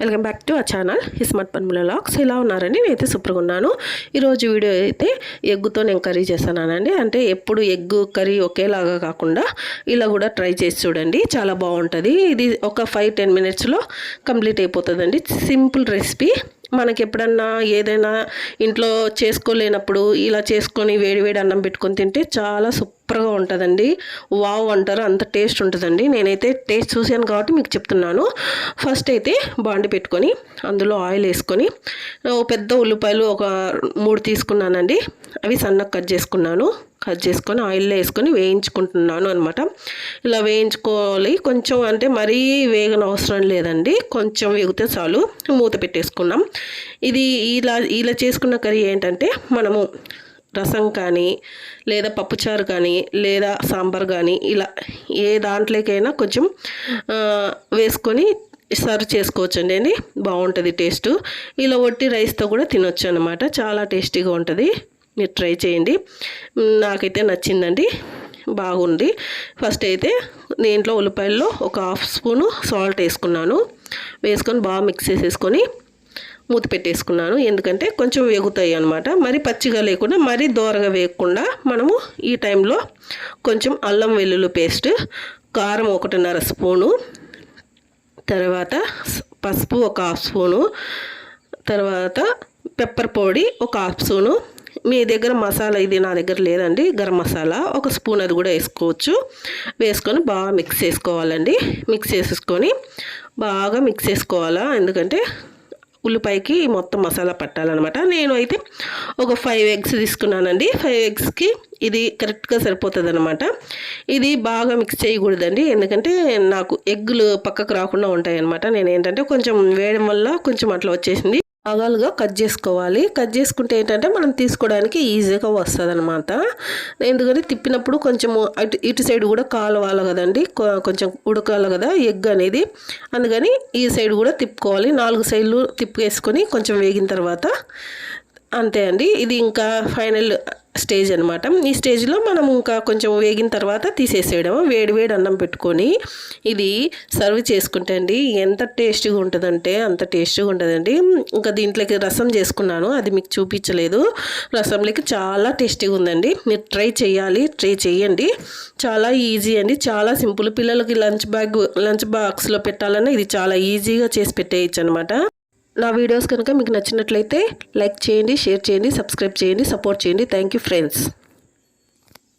Welcome back to a channel. హిస్మత్ పన్ముల లాక్స్ ఎలా ఉన్నారండి నేనైతే సూపర్గా ఉన్నాను. ఈరోజు వీడియో అయితే ఎగ్గుతో నేను కర్రీ చేస్తున్నానండి అంటే ఎప్పుడు ఎగ్గు కర్రీ ఒకేలాగా కాకుండా ఇలా కూడా ట్రై చేసి చూడండి. చాలా బాగుంటుంది. ఇది ఒక ఫైవ్ టెన్ మినిట్స్లో కంప్లీట్ అయిపోతుందండి. Simple recipe. మనకి ఎప్పుడన్నా ఏదైనా ఇంట్లో చేసుకోలేనప్పుడు ఇలా చేసుకొని వేడి వేడి అన్నం పెట్టుకొని తింటే చాలా సూపర్ సూపర్గా ఉంటుందండి. వావ్ అంటారు అంత టేస్ట్ ఉంటుందండి. నేనైతే టేస్ట్ చూశాను కాబట్టి మీకు చెప్తున్నాను. ఫస్ట్ అయితే బాండి పెట్టుకొని అందులో ఆయిల్ వేసుకొని పెద్ద ఉల్లిపాయలు ఒక మూడు తీసుకున్నానండి. అవి సన్నగా కట్ చేసుకున్నాను. కట్ చేసుకొని ఆయిల్లో వేసుకొని వేయించుకుంటున్నాను అనమాట ఇలా వేయించుకోవాలి. కొంచెం అంటే మరీ వేగన అవసరం లేదండి. కొంచెం వేగితే చాలు. మూత పెట్టేసుకున్నాం. ఇది ఇలా ఇలా చేసుకున్న కర్రీ ఏంటంటే మనము రసం కానీ లేదా పప్పుచారు కానీ లేదా సాంబార్ కానీ ఇలా ఏ దాంట్లోకైనా కొంచెం వేసుకొని సర్వ్ చేసుకోవచ్చండి అండి. బాగుంటుంది టేస్ట్. ఇలా ఒట్టి రైస్తో కూడా తినొచ్చు అనమాట చాలా టేస్టీగా ఉంటుంది. మీరు ట్రై చేయండి. నాకైతే నచ్చిందండి. బాగుంది. ఫస్ట్ అయితే దీంట్లో ఉల్లిపాయల్లో ఒక హాఫ్ స్పూను సాల్ట్ వేసుకున్నాను. వేసుకొని బాగా మిక్స్ చేసేసుకొని మూత పెట్టేసుకున్నాను. ఎందుకంటే కొంచెం వేగుతాయి అనమాట మరి పచ్చిగా లేకుండా మరీ దోరగా వేయకుండా మనము ఈ టైంలో కొంచెం అల్లం వెల్లుల్లి పేస్ట్ కారం ఒకటిన్నర స్పూను తర్వాత పసుపు ఒక హాఫ్ స్పూను తర్వాత పెప్పర్ పొడి ఒక హాఫ్ స్పూను. మీ దగ్గర మసాలా ఇది నా దగ్గర లేదండి గరం మసాలా. ఒక స్పూన్ అది కూడా వేసుకోవచ్చు. వేసుకొని బాగా మిక్స్ చేసుకోవాలండి. మిక్స్ చేసేసుకొని బాగా మిక్స్ చేసుకోవాలా? ఎందుకంటే ఉల్లిపాయకి మొత్తం మసాలా పట్టాలన్నమాట. నేను అయితే ఒక ఫైవ్ ఎగ్స్ తీసుకున్నానండి. ఫైవ్ ఎగ్స్కి ఇది కరెక్ట్గా సరిపోతుంది అనమాట ఇది బాగా మిక్స్ చేయకూడదండి. ఎందుకంటే నాకు ఎగ్గులు పక్కకు రాకుండా ఉంటాయి అనమాట నేను ఏంటంటే కొంచెం వేయడం వల్ల కొంచెం అట్లా వచ్చేసింది. భాగాలుగా కట్ చేసుకోవాలి. కట్ చేసుకుంటే ఏంటంటే మనం తీసుకోవడానికి ఈజీగా వస్తుంది అనమాట ఎందుకంటే తిప్పినప్పుడు కొంచెం అటు ఇటు సైడ్ కూడా కాలవాలి కదండి. కొంచెం ఉడకాలి కదా ఎగ్ అనేది. అందుకని ఈ సైడ్ కూడా తిప్పుకోవాలి. నాలుగు సైడ్లు తిప్పేసుకొని కొంచెం వేగిన తర్వాత అంతే అండి. ఇది ఇంకా ఫైనల్ స్టేజ్ అనమాట ఈ స్టేజ్లో మనం ఇంకా కొంచెం వేగిన తర్వాత తీసేసేయడం వేడి వేడి అన్నం పెట్టుకొని ఇది సర్వ్ చేసుకుంటే అండి ఎంత టేస్టీగా ఉంటుందంటే అంత టేస్టీగా ఉంటుందండి. ఇంకా దీంట్లోకి రసం చేసుకున్నాను. అది మీకు చూపించలేదు. రసంలోకి చాలా టేస్టీగా ఉందండి. మీరు ట్రై చేయాలి. ట్రై చేయండి. చాలా ఈజీ అండి. చాలా సింపుల్. పిల్లలకి లంచ్ బ్యాగ్ లంచ్ బాక్స్లో పెట్టాలన్నా ఇది చాలా ఈజీగా చేసి పెట్టేయచ్చు అనమాట నా వీడియోస్ కనుక మీకు నచ్చినట్లయితే లైక్ చేయండి షేర్ చేయండి సబ్స్క్రైబ్ చేయండి సపోర్ట్ చేయండి. Thank you friends